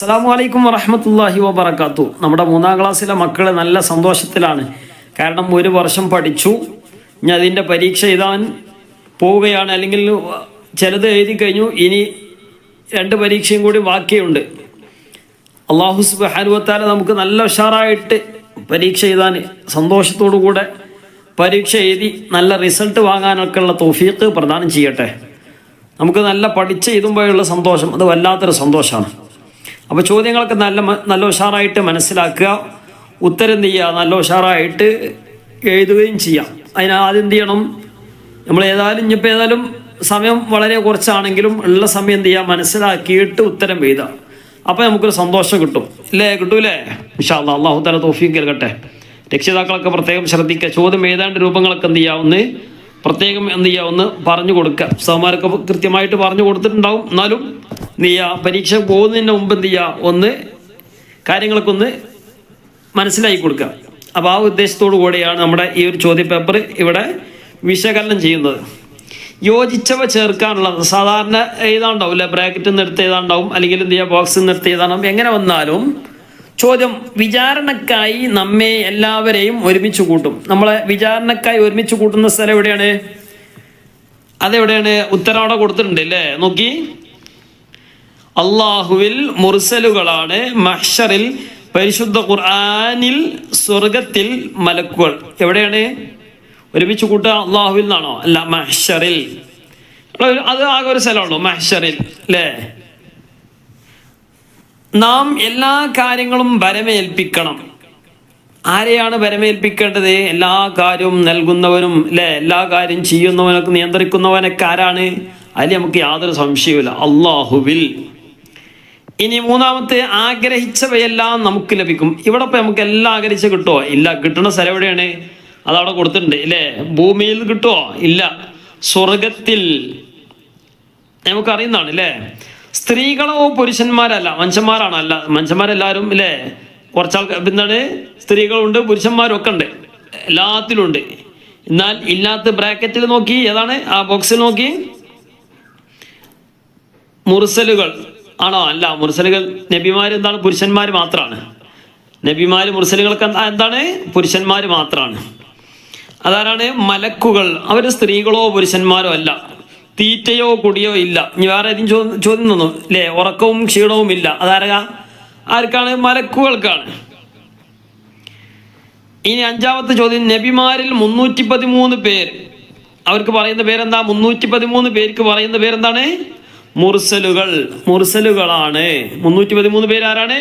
അസ്സാം വലൈക്കും വറഹമത്തല്ലാഹി വബർക്കാത്തു നമ്മുടെ മൂന്നാം ക്ലാസ്സിലെ മക്കൾ നല്ല സന്തോഷത്തിലാണ്. കാരണം ഒരു വർഷം പഠിച്ചു. ഇനി അതിന്റെ പരീക്ഷ എഴുതാൻ പോവുകയാണ്. അല്ലെങ്കിൽ ചിലത് എഴുതി കഴിഞ്ഞു. ഇനി രണ്ട് പരീക്ഷയും കൂടി ബാക്കിയുണ്ട്. അള്ളാഹു സുബാനുവത്താല നമുക്ക് നല്ല ഉഷാറായിട്ട് പരീക്ഷ എഴുതാൻ സന്തോഷത്തോടു കൂടെ പരീക്ഷ എഴുതി നല്ല റിസൾട്ട് വാങ്ങാനൊക്കെ ഉള്ള തോഫീക്ക് പ്രദാനം ചെയ്യട്ടെ. നമുക്ക് നല്ല പഠിച്ച് എഴുതുമ്പോഴുള്ള സന്തോഷം. അത് വല്ലാത്തൊരു സന്തോഷമാണ്. അപ്പോൾ ചോദ്യങ്ങൾക്ക് നല്ല നല്ല ഉഷാറായിട്ട് മനസ്സിലാക്കുക. ഉത്തരം ചെയ്യുക നല്ല ഉഷാറായിട്ട് എഴുതുകയും ചെയ്യാം. അതിന് ആദ്യം എന്ത് ചെയ്യണം? നമ്മൾ ഏതായാലും ഇനിയിപ്പോൾ ഏതായാലും സമയം വളരെ കുറച്ചാണെങ്കിലും ഉള്ള സമയം എന്ത് ചെയ്യുക മനസ്സിലാക്കിയിട്ട് ഉത്തരം എഴുതുക. അപ്പോൾ നമുക്കൊരു സന്തോഷം കിട്ടും. ഇല്ലേ? കിട്ടൂലേ? അല്ലാ അള്ളാഹു തല തോഫിയും കേൾക്കട്ടെ രക്ഷിതാക്കളൊക്കെ പ്രത്യേകം ശ്രദ്ധിക്കുക. ചോദ്യം ഏതാണ്ട് രൂപങ്ങളൊക്കെ എന്ത് ചെയ്യുക ഒന്ന് പ്രത്യേകം എന്ത് ചെയ്യുക ഒന്ന് പറഞ്ഞു കൊടുക്കുക. സഹമാരൊക്കെ കൃത്യമായിട്ട് പറഞ്ഞു കൊടുത്തിട്ടുണ്ടാവും. എന്നാലും എന്ത് ചെയ്യുക പരീക്ഷ പോകുന്നതിന് മുമ്പ് എന്ത് ചെയ്യുക ഒന്ന് കാര്യങ്ങളൊക്കെ ഒന്ന് മനസ്സിലാക്കി കൊടുക്കുക. അപ്പോൾ ആ ഉദ്ദേശത്തോടു കൂടിയാണ് നമ്മുടെ ഈ ഒരു ചോദ്യ പേപ്പർ ഇവിടെ വിശകലനം ചെയ്യുന്നത്. യോജിച്ചവ ചേർക്കാനുള്ളത് സാധാരണ എഴുതാണ്ടാവും അല്ലെ ബ്രാക്കറ്റിൽ നിന്ന് എടുത്ത് എഴുതാണ്ടാവും അല്ലെങ്കിൽ എന്ത് ചെയ്യുക ബോക്സിൽ നിന്ന് എടുത്ത് എഴുതാണ്ടാവും എങ്ങനെ വന്നാലും ചോദ്യം വിചാരണക്കായി നമ്മെ എല്ലാവരെയും ഒരുമിച്ച് കൂട്ടും. നമ്മളെ വിചാരണക്കായി ഒരുമിച്ച് കൂട്ടുന്ന സ്ഥലം എവിടെയാണ്? അതെവിടെയാണ്? ഉത്തരം അവിടെ കൊടുത്തിട്ടുണ്ട് അല്ലേ? നോക്കി. അള്ളാഹുവിൽ മുർസലുകളാണ് മഹ്ഷറിൽ പരിശുദ്ധ ഖുർആാനിൽ സ്വർഗത്തിൽ മലക്കുകൾ. എവിടെയാണ്? ഒരുമിച്ച് കൂട്ടുക അള്ളാഹുവിൽ നിന്നാണോ? അല്ല മഹ്ഷറിൽ. അത് ആകെ ഒരു സ്ഥലമാണോ മഹ്ഷറിൽ അല്ലേ? നാം എല്ലാ കാര്യങ്ങളും വരമേൽപ്പിക്കണം. ആരെയാണ് വരമേൽപ്പിക്കേണ്ടത്? എല്ലാ കാര്യവും നൽകുന്നവനും അല്ലെ എല്ലാ കാര്യം ചെയ്യുന്നവനൊക്കെ നിയന്ത്രിക്കുന്നവനൊക്കെ ആരാണ്? അതിൽ നമുക്ക് യാതൊരു സംശയവുമില്ല. അള്ളാഹുവിൽ ഇനി മൂന്നാമത്തെ ആഗ്രഹിച്ചവയെല്ലാം നമുക്ക് ലഭിക്കും. ഇവിടെ ഇപ്പം നമുക്ക് എല്ലാം ആഗ്രഹിച്ച് കിട്ടുമോ ഇല്ല. കിട്ടുന്ന സ്ഥലം എവിടെയാണ്? അതവിടെ കൊടുത്തിട്ടുണ്ട്. ഇല്ലേ ഭൂമിയിൽ കിട്ടുമോ ഇല്ല. സ്വർഗത്തിൽ നമുക്കറിയുന്നതാണ് അല്ലേ സ്ത്രീകളോ പുരുഷന്മാരല്ല മനുഷ്യന്മാരാണ് അല്ല മനുഷ്യന്മാരെല്ലാവരും അല്ലേ കുറച്ചാൾക്കാർ എന്താണ്? സ്ത്രീകളുണ്ട് പുരുഷന്മാരൊക്കെ ഉണ്ട് എല്ലാത്തിലുണ്ട്. എന്നാൽ ഇല്ലാത്ത ബ്രാക്കറ്റിൽ നോക്കി ഏതാണ്? ആ ബോക്സിൽ നോക്കി. മുർസലുകൾ. ആണോ? അല്ല മുർസലുകൾ നബിമാർ എന്താണ്? പുരുഷന്മാർ മാത്രമാണ് നബിമാർ മുർസലുകൾക്ക് എന്താ- എന്താണ്? പുരുഷന്മാർ മാത്രമാണ് അതാരാണ്? മലക്കുകൾ. അവർ സ്ത്രീകളോ പുരുഷന്മാരോ അല്ല. തീറ്റയോ കുടിയോ ഇല്ല. ഇനി വേറെ ഏതെങ്കിലും ചോദ്യം തന്നു അല്ലേ ഉറക്കവും ക്ഷീണവും ഇല്ല. അതാരക ആർക്കാണ്? മലക്കുകൾക്കാണ്. ഇനി അഞ്ചാമത്തെ ചോദ്യം. നബിമാരിൽ മുന്നൂറ്റി പതിമൂന്ന് പേര് അവർക്ക് പറയുന്ന പേരെന്താ? മുന്നൂറ്റി പതിമൂന്ന് പേർക്ക് പറയുന്ന പേരെന്താണ്? മുർസലുകൾ. മുർസലുകളാണ്. മുന്നൂറ്റി പതിമൂന്ന് പേര് ആരാണ്?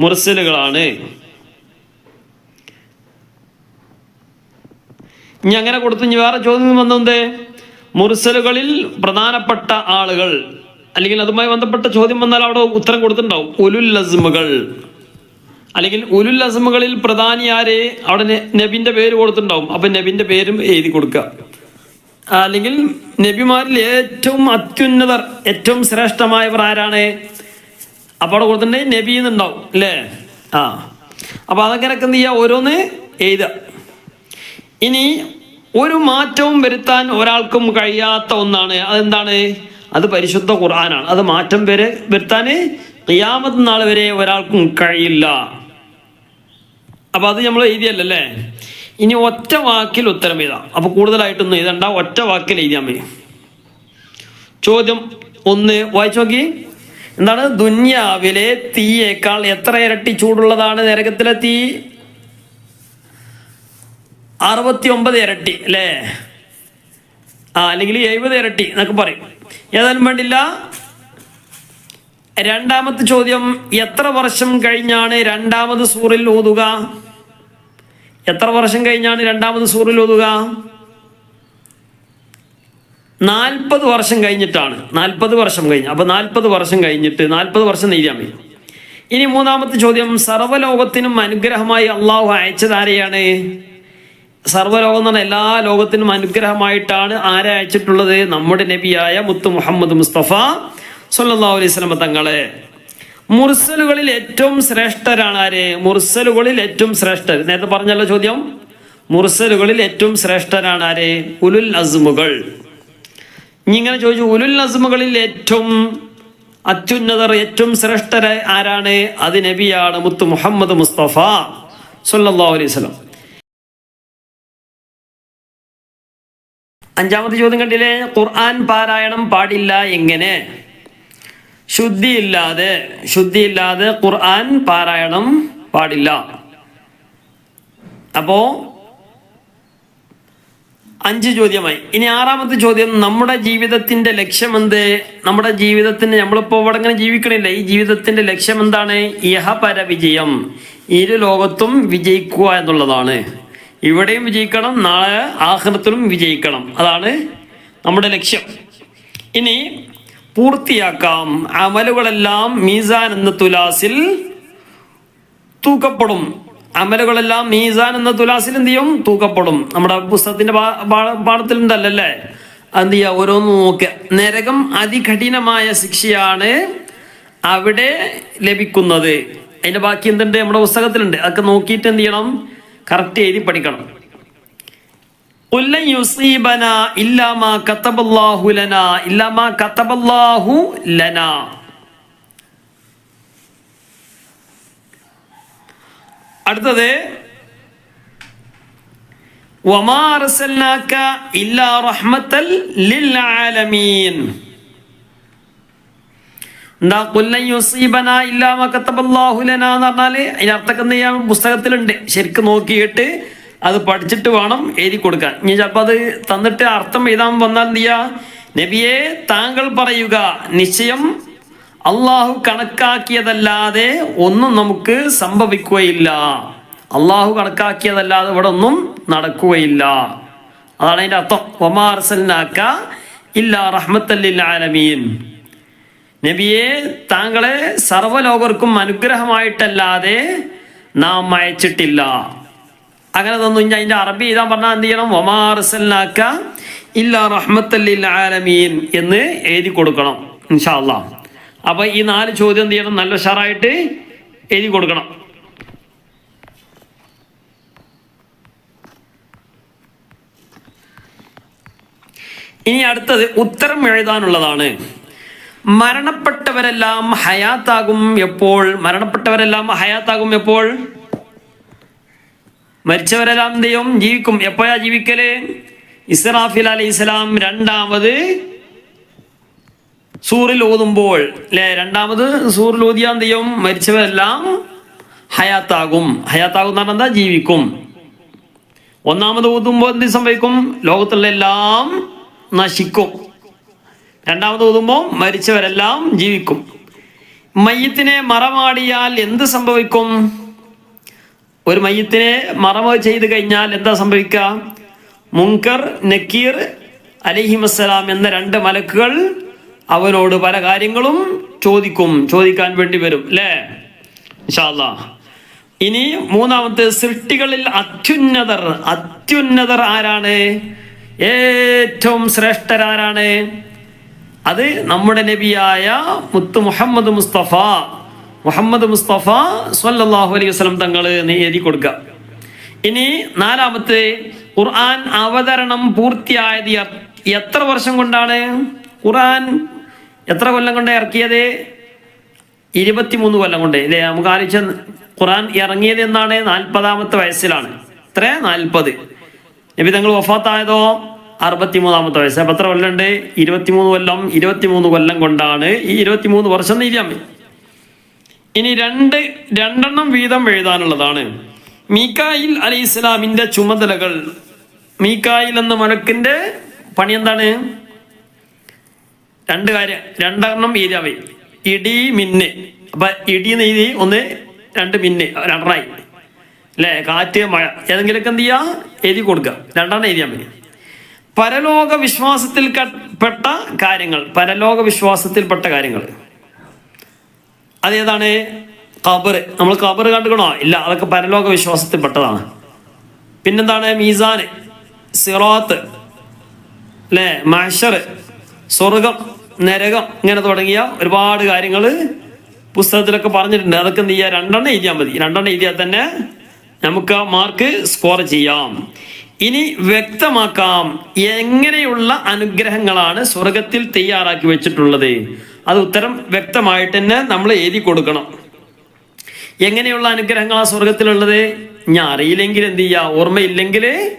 മുർസലുകളാണ്. ഇനി അങ്ങനെ കൊടുത്തു. ഇനി വേറെ ചോദ്യം വന്നത് മുർസലുകളിൽ പ്രധാനപ്പെട്ട ആളുകൾ അല്ലെങ്കിൽ അതുമായി ബന്ധപ്പെട്ട ചോദ്യം വന്നാൽ അവിടെ ഉത്തരം കൊടുത്തിട്ടുണ്ടാവും. ഉലുൽ അസ്മുകൾ അല്ലെങ്കിൽ ഉലുൽ അസ്മുകളിൽ പ്രധാനി ആരെ? അവിടെ നബിന്റെ പേര് കൊടുത്തിട്ടുണ്ടാവും. അപ്പൊ നബിന്റെ പേരും എഴുതി കൊടുക്കുക. അല്ലെങ്കിൽ നബിമാരിൽ ഏറ്റവും അത്യുന്നതർ ഏറ്റവും ശ്രേഷ്ഠമായവർ ആരാണ്? അപ്പൊ അവിടെ കൊടുത്തിട്ടുണ്ടെങ്കിൽ നബി എന്നുണ്ടാവും അല്ലേ? ആ. അപ്പൊ അതങ്ങനെ എന്ത് ചെയ്യുക ഓരോന്ന് എഴുതുക. ഇനി ഒരു മാറ്റവും വരുത്താൻ ഒരാൾക്കും കഴിയാത്ത ഒന്നാണ്. അതെന്താണ്? അത് പരിശുദ്ധ ഖുർആനാണ്. അത് മാറ്റം വരെ വരുത്താൻ ഖിയാമത്ത് നാൾ വരെ ഒരാൾക്കും കഴിയില്ല. അപ്പൊ അത് നമ്മൾ എഴുതിയല്ലേ ഇനി ഒറ്റ വാക്കിൽ ഉത്തരം എഴുതാം. അപ്പോൾ കൂടുതലായിട്ടൊന്നും എഴുതണ്ട. ഒറ്റ വാക്കിൽ എഴുതിയാൽ മതി. ചോദ്യം ഒന്ന് വായിച്ചു നോക്കി. എന്താണ്? ദുന്യാവിലെ തീയേക്കാൾ എത്ര ഇരട്ടി ചൂടുള്ളതാണ് നരകത്തിലെ തീ? അറുപത്തി ഒമ്പത് ഇരട്ടി അല്ലേ? ആ അല്ലെങ്കിൽ എഴുപത് ഇരട്ടി എന്നൊക്കെ പറയും. ഏതായാലും വേണ്ടില്ല. രണ്ടാമത്തെ ചോദ്യം എത്ര വർഷം കഴിഞ്ഞാണ് രണ്ടാമത് സൂറിൽ ഓതുക? എത്ര വർഷം കഴിഞ്ഞാണ് രണ്ടാമത് സൂറിൽ ഓതുക? നാൽപ്പത് വർഷം കഴിഞ്ഞിട്ടാണ്. നാൽപ്പത് വർഷം കഴിഞ്ഞ്. അപ്പൊ നാൽപ്പത് വർഷം കഴിഞ്ഞിട്ട് നാൽപ്പത് വർഷം നെയ്യാൻ ഇനി മൂന്നാമത്തെ ചോദ്യം സർവലോകത്തിനും അനുഗ്രഹമായി അള്ളാഹു അയച്ചത് ആരെയാണ്? സർവലോകം എന്ന് പറഞ്ഞാൽ എല്ലാ ലോകത്തിനും അനുഗ്രഹമായിട്ടാണ് ആരെ അയച്ചിട്ടുള്ളത്? നമ്മുടെ നബിയായ മുത്തു മുഹമ്മദ് മുസ്തഫ സല്ലല്ലാഹു അലൈഹി സ്വലമ തങ്ങളെ. മുർസലുകളിൽ ഏറ്റവും ശ്രേഷ്ഠരാണ് ആര്? മുർസലുകളിൽ ഏറ്റവും ശ്രേഷ്ഠർ. നേരത്തെ പറഞ്ഞല്ലോ ചോദ്യം. മുർസലുകളിൽ ഏറ്റവും ശ്രേഷ്ഠരാണ് ആര്? ഉലുൽ അസ്മുകൾ. ഇങ്ങനെ ചോദിച്ചു ഉലുൽ അസ്മുകളിൽ ഏറ്റവും അത്യുന്നതർ ഏറ്റവും ശ്രേഷ്ഠരായ ആരാണ്? അത് നബിയാണ് മുത്തു മുഹമ്മദ് മുസ്തഫ സല്ലല്ലാഹു അലൈഹി വസല്ലം. അഞ്ചാമത്തെ ചോദ്യം കണ്ടില്ലേ? ഖുർആൻ പാരായണം പാടില്ല എങ്ങനെ? ശുദ്ധിയില്ലാതെ ശുദ്ധിയില്ലാതെ ഖുർആൻ പാരായണം പാടില്ല. അപ്പോ അഞ്ച് ചോദ്യമായി. ഇനി ആറാമത്തെ ചോദ്യം നമ്മുടെ ജീവിതത്തിന്റെ ലക്ഷ്യം എന്ത്? നമ്മുടെ ജീവിതത്തിന് നമ്മളിപ്പോ ഇവിടെ ഇങ്ങനെ ജീവിക്കണില്ല? ഈ ജീവിതത്തിന്റെ ലക്ഷ്യം എന്താണ്? ഇഹപര വിജയം. ഇരു ലോകത്തും വിജയിക്കുക എന്നുള്ളതാണ്. ഇവിടെയും വിജയിക്കണം നാളെ ആഹ്ലത്തിലും വിജയിക്കണം. അതാണ് നമ്മുടെ ലക്ഷ്യം. ഇനി പൂർത്തിയാക്കാം. അമലുകളെല്ലാം മീസാൻ എന്ന തുലാസിൽ തൂക്കപ്പെടും. അമലുകളെല്ലാം മീസാൻ എന്ന തുലാസിൽ എന്ത് ചെയ്യും? തൂക്കപ്പെടും. നമ്മുടെ പുസ്തകത്തിന്റെ പാഠത്തിലുണ്ടല്ലേ എന്ത് ചെയ്യുക ഓരോന്ന് നോക്കുക നരകം അതികഠിനമായ ശിക്ഷയാണ് അവിടെ ലഭിക്കുന്നത്. അതിന്റെ ബാക്കി എന്തുണ്ട്? നമ്മുടെ പുസ്തകത്തിലുണ്ട്. അതൊക്കെ നോക്കിയിട്ട് എന്ത് ചെയ്യണം? കറക്റ്റ് എഴുതി പഠിക്കണം. അടുത്തത് ഇല്ലാ റഹ്മത്തൽ ലിൽ ആലമീൻ. എന്താ കൊല്ലം യുസീബന ഇല്ലാ മാ കത്തബല്ലാഹു ലനാ എന്ന് അർത്ഥം എന്ത് ചെയ്യാൻ പുസ്തകത്തിലുണ്ട്. ശരിക്കും നോക്കിയിട്ട് അത് പഠിച്ചിട്ട് വേണം എഴുതി കൊടുക്കാൻ. ഇനി ചിലപ്പോൾ അത് തന്നിട്ട് അർത്ഥം എഴുതാൻ വന്നാൽ ചെയ്യാ? നബിയെ താങ്കൾ പറയുക നിശ്ചയം അള്ളാഹു കണക്കാക്കിയതല്ലാതെ ഒന്നും നമുക്ക് സംഭവിക്കുകയില്ല. അള്ളാഹു കണക്കാക്കിയതല്ലാതെ ഇവിടെ ഒന്നും നടക്കുകയില്ല. അതാണ് അതിന്റെ അർത്ഥം. ഒമാർസലിനാക്ക ഇല്ല റഹ്മത്തല്ലിൽ ആലമീൻ. നബിയെ താങ്കളെ സർവലോകർക്കും അനുഗ്രഹമായിട്ടല്ലാതെ നാം അയച്ചിട്ടില്ല. അങ്ങനെ തന്നു. ഞാൻ അതിന്റെ അറബി എഴുതാൻ പറഞ്ഞാൽ എന്ത് ചെയ്യണം? ഒമാർസല്ലാക്ക ഇല്ല റഹ്മത്തല്ലിൽ ആലമീൻ എന്ന് എഴുതി കൊടുക്കണം ഇൻഷാല്ല അല്ലാ അപ്പൊ ഈ നാല് ചോദ്യം എന്ത് ചെയ്യണം? നല്ല ഉഷാറായിട്ട് എഴുതി കൊടുക്കണം. ഇനി അടുത്തത് ഉത്തരം എഴുതാനുള്ളതാണ്. മരണപ്പെട്ടവരെല്ലാം ഹയാത്താകും എപ്പോൾ? മരണപ്പെട്ടവരെല്ലാം ഹയാത്താകും എപ്പോൾ? മരിച്ചവരെല്ലാം ചെയ്യും? ജീവിക്കും. എപ്പോഴാ ജീവിക്കൽ? ഇസ്രാഫിൽ അലി ഇസ്ലാം രണ്ടാമത് സൂറിൽ ഓതുമ്പോൾ അല്ലെ രണ്ടാമത് സൂറിൽ ഓതിയാ എന്ത് ചെയ്യും? മരിച്ചവരെല്ലാം ഹയാത്താകും. ഹയാത്താകും എന്ന് പറഞ്ഞാൽ എന്താ? ജീവിക്കും. ഒന്നാമത് ഓതുമ്പോൾ എന്ത് സംഭവിക്കും? ലോകത്തുള്ള എല്ലാം നശിക്കും. രണ്ടാമത് ഊതുമ്പോൾ മരിച്ചവരെല്ലാം ജീവിക്കും. മയ്യത്തിനെ മറമാടിയാൽ എന്ത് സംഭവിക്കും? ഒരു മയ്യത്തിനെ മറമ ചെയ്ത് കഴിഞ്ഞാൽ എന്താ സംഭവിക്കുക? മുങ്കർ നക്കീർ അലിഹിമസ്സലാം എന്ന രണ്ട് മലക്കുകൾ അവനോട് പല കാര്യങ്ങളും ചോദിക്കും. ചോദിക്കാൻ വേണ്ടി വരും അല്ലേ ഇനി മൂന്നാമത്തെ സൃഷ്ടികളിൽ അത്യുന്നതർ. അത്യുന്നതർ ആരാണ്? ഏറ്റവും ശ്രേഷ്ഠരാരാണ്? അത് നമ്മുടെ നബിയായ മുത്ത് മുഹമ്മദ് മുസ്തഫ. മുഹമ്മദ് മുസ്തഫ സല്ലാഹു അലൈഹി വസ്ലം തങ്ങൾ എഴുതി കൊടുക്കുക ഇനി നാലാമത്തെ ഖുർആൻ അവതരണം പൂർത്തിയായത് എത്ര വർഷം കൊണ്ടാണ്? ഖുർആൻ എത്ര കൊല്ലം കൊണ്ട് ഇറക്കിയത്? ഇരുപത്തിമൂന്ന് കൊല്ലം കൊണ്ട് ഇല്ലേ? നമുക്ക് ആലോചിച്ച ഖുർആൻ ഇറങ്ങിയത് എന്നാണ് നാൽപ്പതാമത്തെ വയസ്സിലാണ്. എത്ര നാൽപ്പത്. നബി തങ്ങൾ വഫാത്തായതോ? അറുപത്തിമൂന്നാമത്തെ വയസ്സ്. അപ്പൊ എത്ര കൊല്ലം ഉണ്ട്? ഇരുപത്തിമൂന്ന് കൊല്ലം ഇരുപത്തിമൂന്ന് കൊല്ലം കൊണ്ടാണ് ഈ ഇരുപത്തിമൂന്ന് വർഷം നീതിയാൻ ഇനി രണ്ട് രണ്ടെണ്ണം വീതം എഴുതാനുള്ളതാണ്. മീക്കായിൽ അലി ഇസ്ലാമിന്റെ ചുമതലകൾ. മീക്കായിൽ എന്ന മലക്കിന്റെ പണി എന്താണ്? രണ്ട് കാര്യം. രണ്ടെണ്ണം എഴുതിയാവേ ഇടി മിന്ന്. അപ്പൊ ഇടി എഴുതി ഒന്ന് രണ്ട് മിന്ന്. രണ്ടെണ്ണായി അല്ലേ? കാറ്റ് മഴ. ഏതെങ്കിലുമൊക്കെ എന്ത് ചെയ്യാ എഴുതി കൊടുക്കുക. രണ്ടെണ്ണം എഴുതിയാൽ മതി. പരലോക വിശ്വാസത്തിൽ പെട്ട കാര്യങ്ങൾ പരലോക വിശ്വാസത്തിൽപ്പെട്ട കാര്യങ്ങൾ. അതേതാണ് ഖബർ നമ്മൾ ഖബർ കണ്ടുക്കണോ? ഇല്ല അതൊക്കെ പരലോക വിശ്വാസത്തിൽപ്പെട്ടതാണ് പിന്നെന്താണ് മീസാൻ സിറാത്ത് അല്ലേ മഷർ സ്വർഗം നരകം ഇങ്ങനെ തുടങ്ങിയ ഒരുപാട് കാര്യങ്ങൾ പുസ്തകത്തിലൊക്കെ പറഞ്ഞിട്ടുണ്ട്. അതൊക്കെ എന്ത് ചെയ്യുക രണ്ടെണ്ണം എഴുതിയാൽ മതി. രണ്ടെണ്ണം എഴുതിയാൽ തന്നെ നമുക്ക് ആ മാർക്ക് സ്കോർ ചെയ്യാം. ഇനി വ്യക്തമാക്കാം എങ്ങനെയുള്ള അനുഗ്രഹങ്ങളാണ് സ്വർഗത്തിൽ തയ്യാറാക്കി വെച്ചിട്ടുള്ളത്. അത് ഉത്തരം വ്യക്തമായിട്ട് തന്നെ നമ്മൾ എഴുതി കൊടുക്കണം. എങ്ങനെയുള്ള അനുഗ്രഹങ്ങളാണ് സ്വർഗത്തിലുള്ളത്? ഞാൻ അറിയില്ലെങ്കിൽ എന്ത് ചെയ്യുക ഓർമ്മയില്ലെങ്കിൽ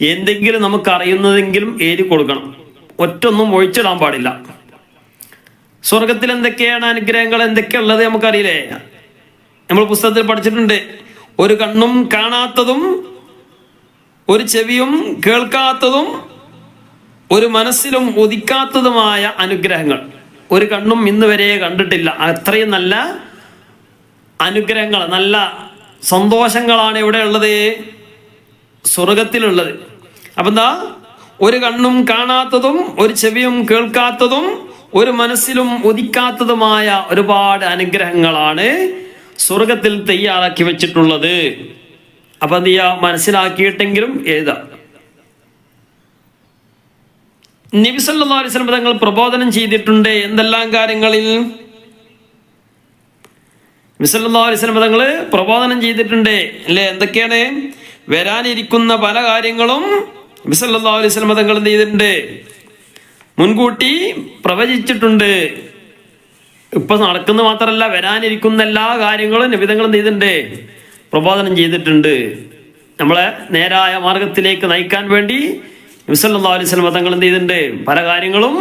എന്തെങ്കിലും നമുക്ക് അറിയുന്നതെങ്കിലും എഴുതി കൊടുക്കണം. ഒറ്റൊന്നും ഒഴിച്ചിടാൻ പാടില്ല. സ്വർഗത്തിൽ എന്തൊക്കെയാണ് അനുഗ്രഹങ്ങൾ? എന്തൊക്കെയുള്ളത് നമുക്കറിയില്ലേ? നമ്മൾ പുസ്തകത്തിൽ പഠിച്ചിട്ടുണ്ട്. ഒരു കണ്ണും കാണാത്തതും ഒരു ചെവിയും കേൾക്കാത്തതും ഒരു മനസ്സിലും ഉദിക്കാത്തതുമായ അനുഗ്രഹങ്ങൾ. ഒരു കണ്ണും ഇന്ന് വരെ കണ്ടിട്ടില്ല. അത്രയും നല്ല അനുഗ്രഹങ്ങൾ നല്ല സന്തോഷങ്ങളാണ് ഇവിടെ ഉള്ളത് സ്വർഗത്തിലുള്ളത്. അപ്പൊ എന്താ ഒരു കണ്ണും കാണാത്തതും ഒരു ചെവിയും കേൾക്കാത്തതും ഒരു മനസ്സിലും ഒതിക്കാത്തതുമായ ഒരുപാട് അനുഗ്രഹങ്ങളാണ് സ്വർഗത്തിൽ തയ്യാറാക്കി വെച്ചിട്ടുള്ളത്. അപ്പൊ എന്ത് ചെയ്യാ? മനസ്സിലാക്കിയിട്ടെങ്കിലും എഴുതാം. നബിസല്ലാ തങ്ങൾ പ്രബോധനം ചെയ്തിട്ടുണ്ട്. എന്തെല്ലാം കാര്യങ്ങളിൽ? നബിസല്ലാ തങ്ങൾ പ്രബോധനം ചെയ്തിട്ടുണ്ട്. അല്ലേ? എന്തൊക്കെയാണ്? വരാനിരിക്കുന്ന പല കാര്യങ്ങളും നബിസല്ലാ തങ്ങൾ എന്ത് ചെയ്തിട്ടുണ്ട്? മുൻകൂട്ടി പ്രവചിച്ചിട്ടുണ്ട്. ഇപ്പൊ നടക്കുന്ന മാത്രമല്ല വരാനിരിക്കുന്ന എല്ലാ കാര്യങ്ങളും നിബിതങ്ങളും ചെയ്തിട്ടുണ്ട്? പ്രബോധനം ചെയ്തിട്ടുണ്ട്. നമ്മളെ നേരായ മാർഗത്തിലേക്ക് നയിക്കാൻ വേണ്ടി നബിസല്ലാ അലൈഹി മതങ്ങൾ തങ്ങൾ എന്ത് ചെയ്തിട്ടുണ്ട്? പല കാര്യങ്ങളും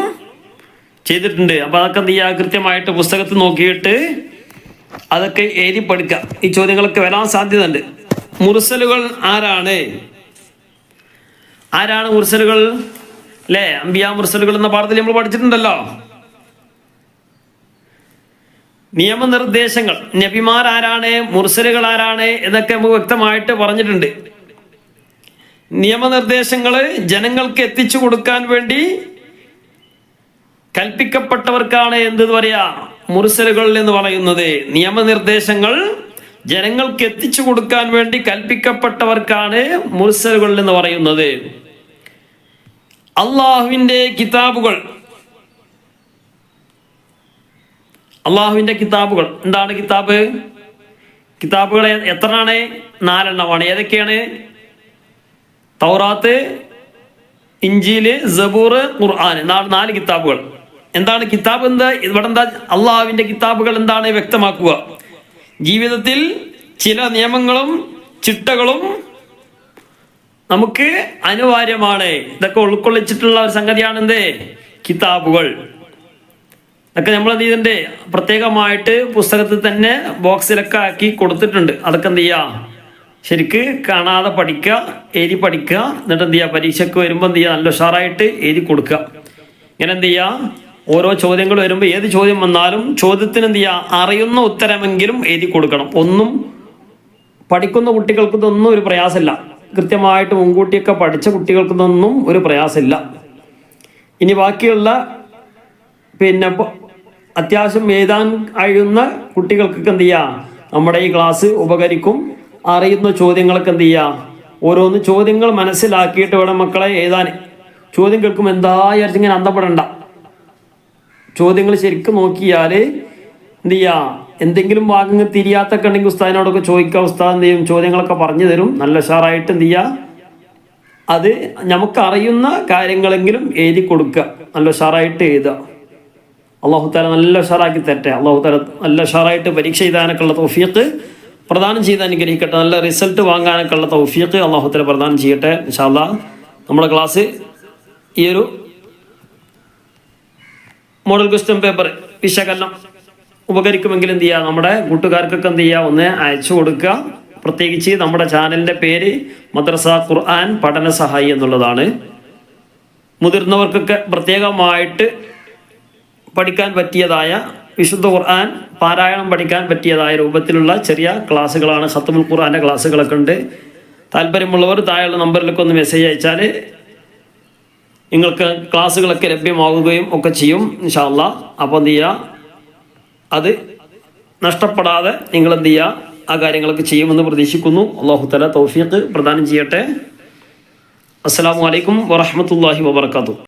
ചെയ്തിട്ടുണ്ട്. അപ്പൊ അതൊക്കെ എന്ത് ചെയ്യുക കൃത്യമായിട്ട് പുസ്തകത്തിൽ നോക്കിയിട്ട് അതൊക്കെ എഴുതി പഠിക്കുക ഈ ചോദ്യങ്ങളൊക്കെ വരാൻ സാധ്യതയുണ്ട്. മുർസലുകൾ ആരാണ്? ആരാണ് മുർസലുകൾ? അല്ലേ? അമ്പിയ മുർസലുകൾ എന്ന പാഠത്തിൽ നമ്മൾ പഠിച്ചിട്ടുണ്ടല്ലോ. നിയമനിർദ്ദേശങ്ങൾ. നബിമാർ ആരാണ് മുർസലുകൾ ആരാണ് എന്നൊക്കെ നമുക്ക് വ്യക്തമായിട്ട് പറഞ്ഞിട്ടുണ്ട്. നിയമനിർദ്ദേശങ്ങൾ ജനങ്ങൾക്ക് എത്തിച്ചു കൊടുക്കാൻ വേണ്ടി കൽപ്പിക്കപ്പെട്ടവർക്കാണ് എന്ത് പറയാ മുർസലുകൾ എന്ന് പറയുന്നത്. നിയമനിർദ്ദേശങ്ങൾ ജനങ്ങൾക്ക് എത്തിച്ചു കൊടുക്കാൻ വേണ്ടി കൽപ്പിക്കപ്പെട്ടവർക്കാണ് മുർസലുകൾ എന്ന് പറയുന്നത്. അള്ളാഹുവിന്റെ കിതാബുകൾ അള്ളാഹുവിന്റെ കിതാബുകൾ. എന്താണ് കിതാബ്? കിതാബുകൾ എത്രയാണ് നാലെണ്ണമാണ്. ഏതൊക്കെയാണ്? തൗറാത്ത് ഇഞ്ചിയിൽ സബൂർ ഖുർആൻ. നാല് നാല് കിതാബുകൾ. എന്താണ് കിതാബ് എന്താ? ഇവിടെ എന്താ അള്ളാഹുവിന്റെ കിതാബുകൾ എന്താണ് വ്യക്തമാക്കുക. ജീവിതത്തിൽ ചില നിയമങ്ങളും ചിട്ടകളും നമുക്ക് അനിവാര്യമാണ്. ഇതൊക്കെ ഉൾക്കൊള്ളിച്ചിട്ടുള്ള ഒരു സംഗതിയാണ് എന്ത് കിതാബുകൾ. അതൊക്കെ എന്ത് ചെയ്തിട്ടുണ്ട് പ്രത്യേകമായിട്ട് പുസ്തകത്തിൽ തന്നെ ബോക്സിലൊക്കെ ആക്കി കൊടുത്തിട്ടുണ്ട്. അതൊക്കെ എന്ത് ചെയ്യുക ശരിക്ക് കാണാതെ പഠിക്കുക എഴുതി പഠിക്കുക എന്നിട്ട് എന്ത് ചെയ്യുക പരീക്ഷയ്ക്ക് വരുമ്പോൾ എന്ത് ചെയ്യുക നല്ല ഉഷാറായിട്ട് എഴുതി കൊടുക്കുക. ഇങ്ങനെ എന്ത് ചെയ്യുക ഓരോ ചോദ്യങ്ങൾ വരുമ്പോൾ ഏത് ചോദ്യം വന്നാലും ചോദ്യത്തിന് എന്ത് ചെയ്യുക അറിയുന്ന ഉത്തരമെങ്കിലും എഴുതി കൊടുക്കണം. ഒന്നും പഠിക്കുന്ന കുട്ടികൾക്ക് ഇതൊന്നും ഒരു പ്രയാസമില്ല. കൃത്യമായിട്ട് മുൻകൂട്ടിയൊക്കെ പഠിച്ച കുട്ടികൾക്കിതൊന്നും ഒരു പ്രയാസമില്ല. ഇനി ബാക്കിയുള്ള പിന്നെ അത്യാവശ്യം എഴുതാൻ കഴിയുന്ന കുട്ടികൾക്കൊക്കെ എന്ത് ചെയ്യുക നമ്മുടെ ഈ ക്ലാസ് ഉപകരിക്കും അറിയുന്ന ചോദ്യങ്ങളൊക്കെ എന്ത് ചെയ്യുക ഓരോന്ന് ചോദ്യങ്ങൾ മനസ്സിലാക്കിയിട്ട് വേണം മക്കളെ എഴുതാൻ. ചോദ്യം കേൾക്കുമ്പോൾ എന്തായാലും ഇങ്ങനെ അന്തപ്പെടണ്ട. ചോദ്യങ്ങൾ ശരിക്കും നോക്കിയാൽ എന്ത് ചെയ്യുക എന്തെങ്കിലും ഭാഗങ്ങൾ തിരിയാത്തൊക്കെ ഉണ്ടെങ്കിൽ ഉസ്താദിനോടൊക്കെ ചോദിക്കുക. ഉസ്താദ് എന്ത് ചെയ്യും? ചോദ്യങ്ങളൊക്കെ പറഞ്ഞു തരും. നല്ല ഉഷാറായിട്ട് എന്ത് ചെയ്യുക അത് നമുക്കറിയുന്ന കാര്യങ്ങളെങ്കിലും എഴുതി കൊടുക്കുക. നല്ല ഉഷാറായിട്ട് എഴുതുക. അള്ളാഹു താല നല്ല ഉഷാറാക്കി തരട്ടെ. അള്ളാഹു താല നല്ല ഉഷാറായിട്ട് പരീക്ഷ എഴുതാനൊക്കെയുള്ള തൗഫീഖ് പ്രദാനം ചെയ്ത് അനുഗ്രഹിക്കട്ടെ. നല്ല റിസൾട്ട് വാങ്ങാനൊക്കെയുള്ള തൗഫീഖ് അള്ളാഹു താല പ്രദാനം ചെയ്യട്ടെ ഇൻഷാല്ല നമ്മുടെ ക്ലാസ് ഈ ഒരു മോഡൽ ക്വസ്റ്റ്യൻ പേപ്പർ വിശകലനം ഉപകരിക്കുമെങ്കിൽ എന്ത് ചെയ്യുക നമ്മുടെ കൂട്ടുകാർക്കൊക്കെ എന്ത് ചെയ്യുക ഒന്ന് അയച്ചു കൊടുക്കുക. പ്രത്യേകിച്ച് നമ്മുടെ ചാനലിന്റെ പേര് മദ്രസ ഖുർആൻ പഠന സഹായി എന്നുള്ളതാണ്. മുതിർന്നവർക്കൊക്കെ പ്രത്യേകമായിട്ട് പഠിക്കാൻ പറ്റിയതായ വിശുദ്ധ ഖുർആൻ പാരായണം പഠിക്കാൻ പറ്റിയതായ രൂപത്തിലുള്ള ചെറിയ ക്ലാസ്സുകളാണ്. ഖത്തമുൽ ഖുർആന്റെ ക്ലാസ്സുകളൊക്കെ ഉണ്ട്. താല്പര്യമുള്ളവർ താഴെയുള്ള നമ്പറിലൊക്കെ ഒന്ന് മെസ്സേജ് അയച്ചാൽ നിങ്ങൾക്ക് ക്ലാസ്സുകളൊക്കെ ലഭ്യമാവുകയും ഒക്കെ ചെയ്യും ഇൻഷാല്ല അപ്പോൾ എന്ത് ചെയ്യുക അത് നഷ്ടപ്പെടാതെ നിങ്ങൾ എന്ത് ചെയ്യുക ആ കാര്യങ്ങളൊക്കെ ചെയ്യുമെന്ന് പ്രതീക്ഷിക്കുന്നു. അള്ളാഹു തല തൗഫീഖ് പ്രദാനം ചെയ്യട്ടെ. അസ്സാം വലൈക്കും വാഹമത്തല്ലാഹി വാബർക്കാത്തു